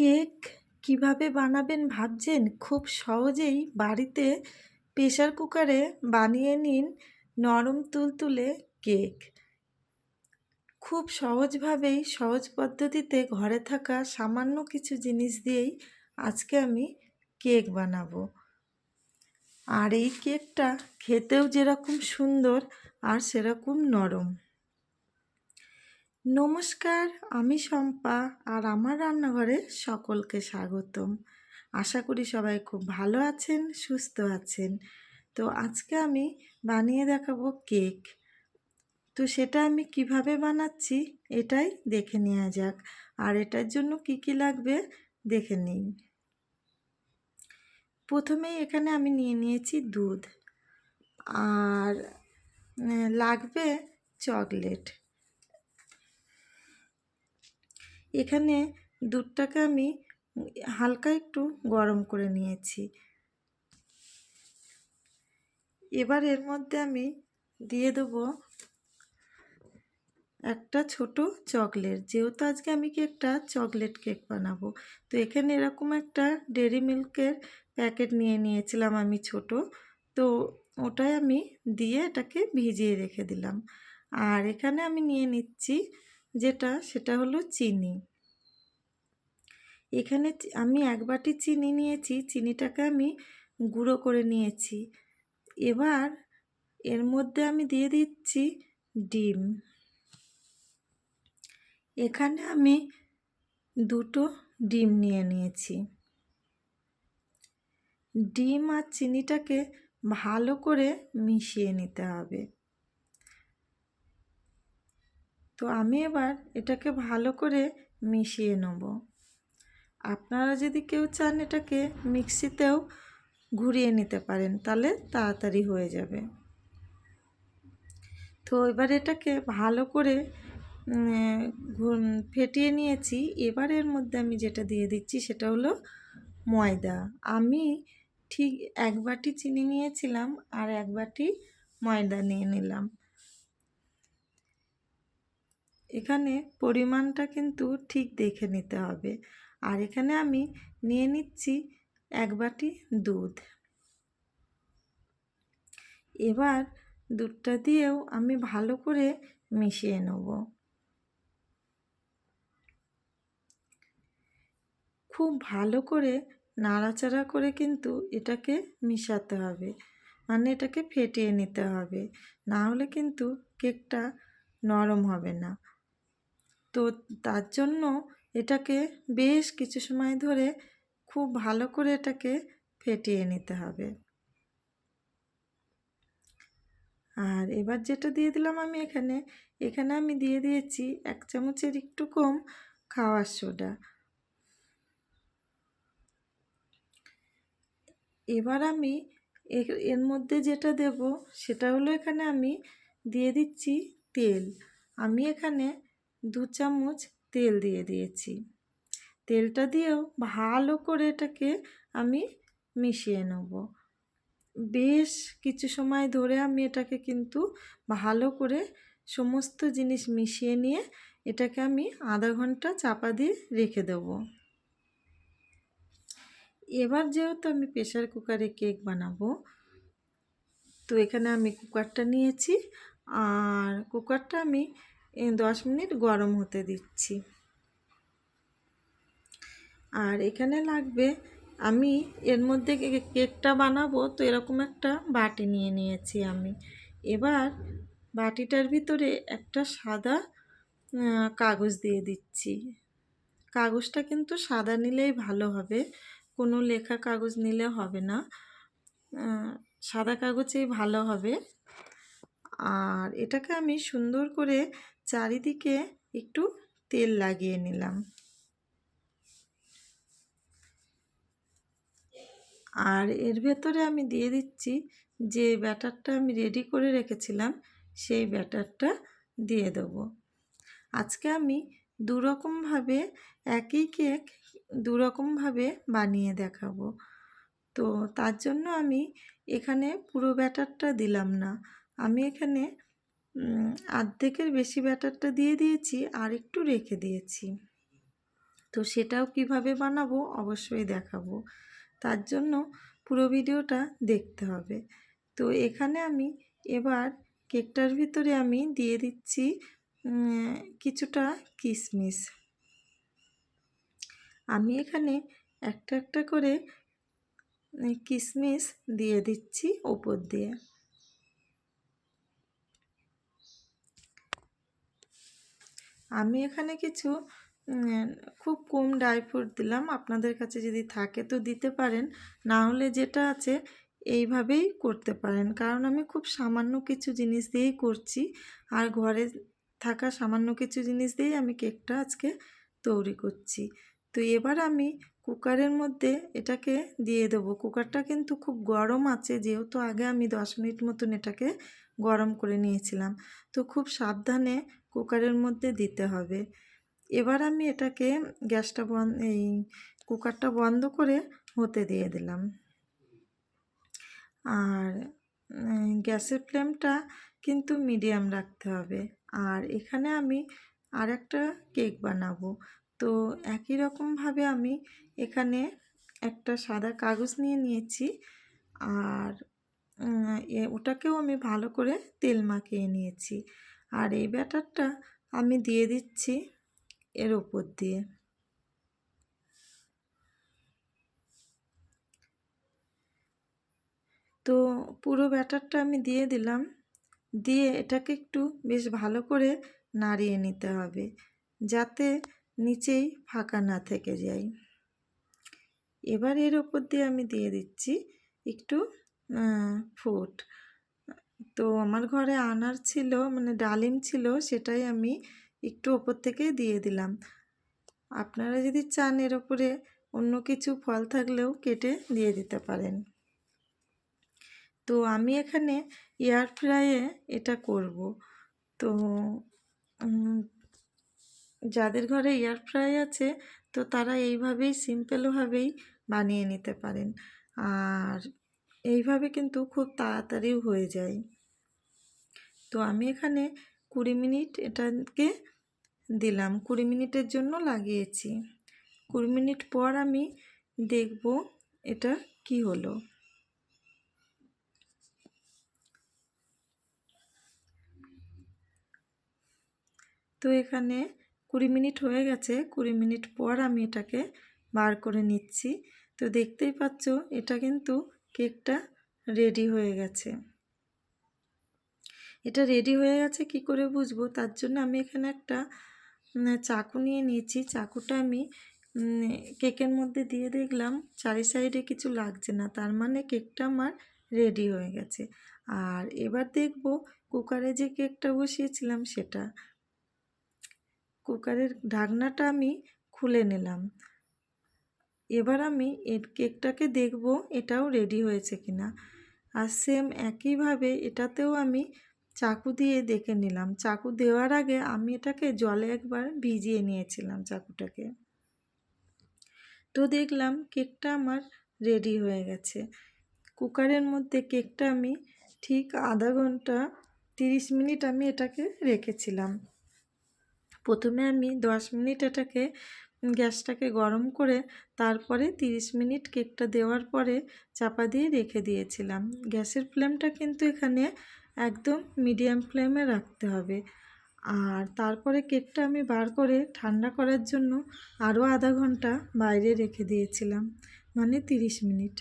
Cake কীভাবে বানাবেন ভাবছেন? খুব সহজেই বাড়িতে প্রেশার কুকারে বানিয়ে নিন নরম তুলতুলে কেক। খুব সহজভাবেই, সহজ পদ্ধতিতে ঘরে থাকা সামান্য কিছু জিনিস দিয়েই আজকে আমি কেক বানাবো। আর এই কেকটা খেতেও যেরকম সুন্দর, আর সেরকম নরম। নমস্কার, আমি শম্পা আর আমার রান্নাঘরে সকলকে স্বাগতম। আশা করি সবাই খুব ভালো আছেন, সুস্থ আছেন। তো আজকে আমি বানিয়ে দেখাবো কেক। তো সেটা আমি কীভাবে বানাচ্ছি এটাই দেখে নেওয়া যাক। আর এটার জন্য কি কি লাগবে দেখে নিই। প্রথমেই এখানে আমি নিয়ে নিয়েছি দুধ। আর লাগবে চকলেট। এখানে দুধটাকে আমি হালকা একটু গরম করে নিয়েছি। এবার এর মধ্যে আমি দিয়ে দেবো একটা ছোট চকলেট। যেহেতু আজকে আমি কেকটা চকলেট কেক বানাবো, তো এখানে এরকম একটা ডেরি মিল্কের প্যাকেট নিয়ে নিয়েছিলাম আমি ছোট। তো ওটাই আমি দিয়ে এটাকে ভিজিয়ে রেখে দিলাম। আর এখানে আমি নিয়ে নিচ্ছি যেটা, সেটা হলো চিনি। এখানে আমি এক বাটি চিনি নিয়েছি, চিনিটাকে আমি গুঁড়ো করে নিয়েছি। এবার এর মধ্যে আমি দিয়ে দিচ্ছি ডিম। এখানে আমি দুটো ডিম নিয়ে নিয়েছি। ডিম আর চিনিটাকে ভালো করে মিশিয়ে নিতে হবে। তো আমি এবার এটাকে ভালো করে মিশিয়ে নেব। আপনারা যদি কেউ চান এটাকে মিক্সিতেও ঘুরিয়ে নিতে পারেন, তাহলে তাড়াতাড়ি হয়ে যাবে। তো এবার এটাকে ভালো করে ফেটিয়ে নিয়েছি। এবার এর মধ্যে আমি যেটা দিয়ে দিচ্ছি সেটা হলো ময়দা। আমি ঠিক এক বাটি চিনি নিয়েছিলাম আর এক বাটি ময়দা নিয়ে নিলাম। এখানে পরিমাণটা কিন্তু ঠিক দেখে নিতে হবে। আর এখানে আমি নিয়ে নিচ্ছি এক বাটি দুধ। এবার দুধটা দিয়েও আমি ভালো করে মিশিয়ে নেব। খুব ভালো করে নাড়াচাড়া করে কিন্তু এটাকে মিশাতে হবে। মানে এটাকে ফেটিয়ে নিতে হবে। না হলে কিন্তু কেকটা নরম হবে না। তো তার জন্য এটাকে বেশ কিছু সময় ধরে খুব ভালো করে এটাকে ফেটিয়ে নিতে হবে। আর এবার যেটা দিয়ে দিলাম আমি এখানে এখানে আমি দিয়ে দিয়েছি এক চামচের একটু কম খাওয়ার সোডা। এবার আমি এর মধ্যে যেটা দেব সেটা হলো এখানে আমি দিয়ে দিচ্ছি তেল। আমি এখানে দু চামচ তেল দিয়ে দিয়েছি। তেলটা দিয়েও ভালো করে এটাকে আমি মিশিয়ে নেব। বেশ কিছু সময় ধরে আমি এটাকে কিন্তু ভালো করে সমস্ত জিনিস মিশিয়ে নিয়ে এটাকে আমি আধা ঘণ্টা চাপা দিয়ে রেখে দেব। এবার যেহেতু আমি প্রেশার কুকারে কেক বানাবো, তো এখানে আমি কুকারটা নিয়েছি। আর কুকারটা আমি দশ মিনিট গরম হতে দিচ্ছি। আর এখানে লাগবে, আমি এর মধ্যে কেকটা বানাবো, তো এরকম একটা বাটি নিয়ে নিয়েছি আমি। এবার বাটিটার ভিতরে একটা সাদা কাগজ দিয়ে দিচ্ছি। কাগজটা কিন্তু সাদা নিলেই ভালো হবে, কোনো লেখা কাগজ নিলে হবে না। সাদা কাগজেই ভালো হবে। আর এটাকে আমি সুন্দর করে চারিদিকে একটু তেল লাগিয়ে নিলাম। আর এর ভেতরে আমি দিয়ে দিচ্ছি যে ব্যাটারটা আমি রেডি করে রেখেছিলাম, সেই ব্যাটারটা দিয়ে দেব। আজকে আমি দুরকমভাবে একই কেক দুরকমভাবে বানিয়ে দেখাবো। তো তার জন্য আমি এখানে পুরো ব্যাটারটা দিলাম না। আমি এখানে আর্ধেকের বেশি ব্যাটারটা দিয়ে দিয়েছি আর একটু রেখে দিয়েছি। তো সেটাও কীভাবে বানাবো অবশ্যই দেখাবো। তার জন্য পুরো ভিডিওটা দেখতে হবে। তো এখানে আমি এবার কেকটার ভিতরে আমি দিয়ে দিচ্ছি কিছুটা কিশমিশ আমি এখানে একটা একটা করে কিশমিশ দিয়ে দিচ্ছি ওপর দিয়ে। আমি এখানে কিছু খুব কম ড্রাই ফ্রুট দিলাম। আপনাদের কাছে যদি থাকে তো দিতে পারেন। না হলে যেটা আছে এইভাবেই করতে পারেন। কারণ আমি খুব সামান্য কিছু জিনিস দিয়েই করছি। আর ঘরে থাকা সামান্য কিছু জিনিস দিয়েই আমি কেকটা আজকে তৈরি করছি। তো এবার আমি কুকারের মধ্যে এটাকে দিয়ে দেবো। কুকারটা কিন্তু খুব গরম আছে। যেহেতু আগে আমি দশ মিনিট মতন এটাকে গরম করে নিয়েছিলাম। তো খুব সাবধানে কুকারের মধ্যে দিতে হবে। এবার আমি এটাকে গ্যাসটা বন্ধ এই কুকারটা বন্ধ করে হতে দিয়ে দিলাম। আর গ্যাসের ফ্লেমটা কিন্তু মিডিয়াম রাখতে হবে। আর এখানে আমি আর একটা কেক বানাবো। তো একই রকমভাবে আমি এখানে একটা সাদা কাগজ নিয়ে নিয়েছি। আর ওটাকেও আমি ভালো করে তেল মাখিয়ে নিয়েছি। আর এই ব্যাটারটা আমি দিয়ে দিচ্ছি এর ওপর দিয়ে। তো পুরো ব্যাটারটা আমি দিয়ে দিলাম। দিয়ে এটাকে একটু বেশ ভালো করে নাড়িয়ে নিতে হবে যাতে নিচেই ফাঁকা না থেকে যায়। এবার এর ওপর দিয়ে আমি দিয়ে দিচ্ছি একটু ফুড তো আমার ঘরে আনার ছিল মানে ডালিম ছিল, সেটাই আমি একটু ওপর থেকে দিয়ে দিলাম। আপনারা যদি চান এর ওপরে অন্য কিছু ফল থাকলেও কেটে দিয়ে দিতে পারেন। তো আমি এখানে এয়ার ফ্রাইয়ে এটা করব। তো যাদের ঘরে এয়ার ফ্রাই আছে, তো তারা এইভাবেই সিম্পলভাবেই বানিয়ে নিতে পারেন। আর এইভাবে কিন্তু খুব তাড়াতাড়িও হয়ে যায়। তো আমি এখানে কুড়ি মিনিট এটাকে দিলাম। কুড়ি মিনিটের জন্য লাগিয়েছি। কুড়ি মিনিট পর আমি দেখব এটা কি হলো। তো এখানে কুড়ি মিনিট হয়ে গেছে। কুড়ি মিনিট পর আমি এটাকে বার করে নিচ্ছি। তো দেখতেই পাচ্ছ, এটা কিন্তু কেকটা রেডি হয়ে গেছে। এটা রেডি হয়ে গেছে, কি করে বুঝব? তার জন্য আমি এখানে একটা চাকু নিয়ে নিয়েছি। চাকুটা আমি কেকের মধ্যে দিয়ে দেখলাম, চারি সাইডে কিছু লাগছে না। তার মানে কেকটা আমার রেডি হয়ে গেছে। আর এবার দেখব কুকারে যে কেকটা বসিয়েছিলাম সেটা। কুকারের ঢাকনাটা আমি খুলে নিলাম। এবার আমি এর কেকটাকে দেখব এটাও রেডি হয়েছে কিনা। আর সেম একইভাবে এটাতেও আমি চাকু দিয়ে দেখে নিলাম। চাকু দেওয়ার আগে আমি এটাকে জলে একবার ভিজিয়ে নিয়েছিলাম চাকুটাকে। তো দেখলাম কেকটা আমার রেডি হয়ে গেছে। কুকারের মধ্যে কেকটা আমি ঠিক আধা ঘণ্টা তিরিশ মিনিট আমি এটাকে রেখেছিলাম। প্রথমে আমি দশ মিনিট এটাকে গ্যাসটাকে গরম করে তারপরে তিরিশ মিনিট কেকটা দেওয়ার পরে চাপা দিয়ে রেখে দিয়েছিলাম। গ্যাসের ফ্লেমটা কিন্তু এখানে একদম মিডিয়াম ফ্লেমে রাখতে হবে। আর তারপরে কেকটা আমি বার করে ঠান্ডা করার জন্য আরও আধা ঘণ্টা বাইরে রেখে দিয়েছিলাম মানে তিরিশ মিনিট।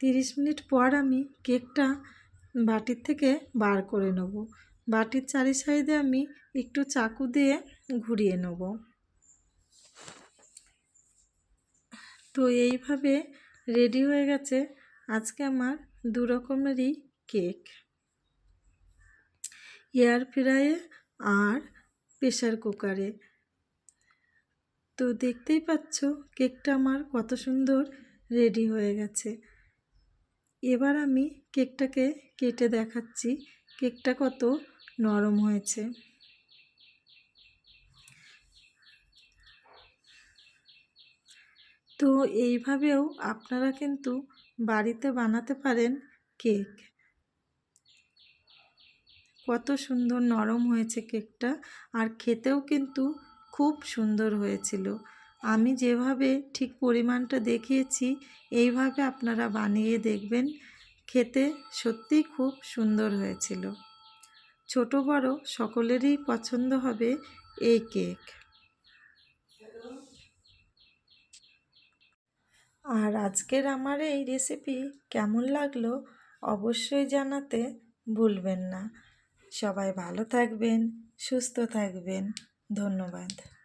তিরিশ মিনিট পর আমি কেকটা বাটির থেকে বার করে নেব। বাটির চারি সাইডে আমি একটু চাকু দিয়ে ঘুরিয়ে নেব। তো এইভাবে রেডি হয়ে গেছে আজকে আমার দু রকমেরই কেক এয়ার ফ্রাইয়ে আর প্রেশার কুকারে তো দেখতেই পাচ্ছ কেকটা আমার কত সুন্দর রেডি হয়ে গেছে। এবার আমি কেকটাকে কেটে দেখাচ্ছি। কেকটা কত নরম হয়েছে। তো এইভাবেও আপনারা কিন্তু বাড়িতে বানাতে পারেন কেক। কত সুন্দর নরম হয়েছে কেকটা আর খেতেও কিন্তু খুব সুন্দর হয়েছিল। আমি যেভাবে ঠিক পরিমাণটা দেখিয়েছি, এইভাবে আপনারা বানিয়ে দেখবেন, খেতে সত্যিই খুব সুন্দর হয়েছিল। ছোট বড় সকলেরই পছন্দ হবে এই কেক। আর আজকের আমার এই রেসিপি কেমন লাগল অবশ্যই জানাতে ভুলবেন না। সবাই ভালো থাকবেন, সুস্থ থাকবেন। ধন্যবাদ।